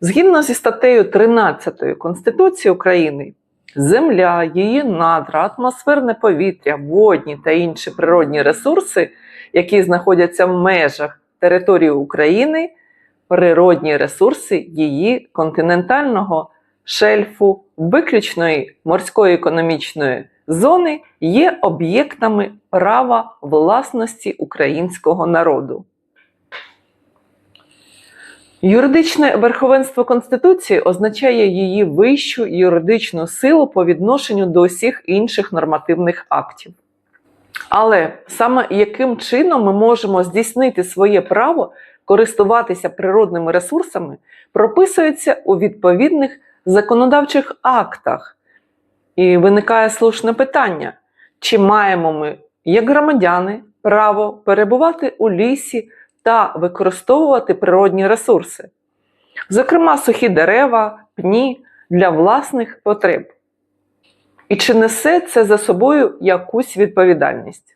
Згідно зі статтею 13 Конституції України, земля, її надра, атмосферне повітря, водні та інші природні ресурси, які знаходяться в межах території України, природні ресурси її континентального шельфу, виключної морської економічної зони є об'єктами права власності українського народу. Юридичне верховенство Конституції означає її вищу юридичну силу по відношенню до усіх інших нормативних актів. Але саме яким чином ми можемо здійснити своє право користуватися природними ресурсами, прописується у відповідних законодавчих актах. І виникає слушне питання: чи маємо ми, як громадяни, право перебувати у лісі та використовувати природні ресурси, зокрема сухі дерева, пні для власних потреб? І чи несе це за собою якусь відповідальність?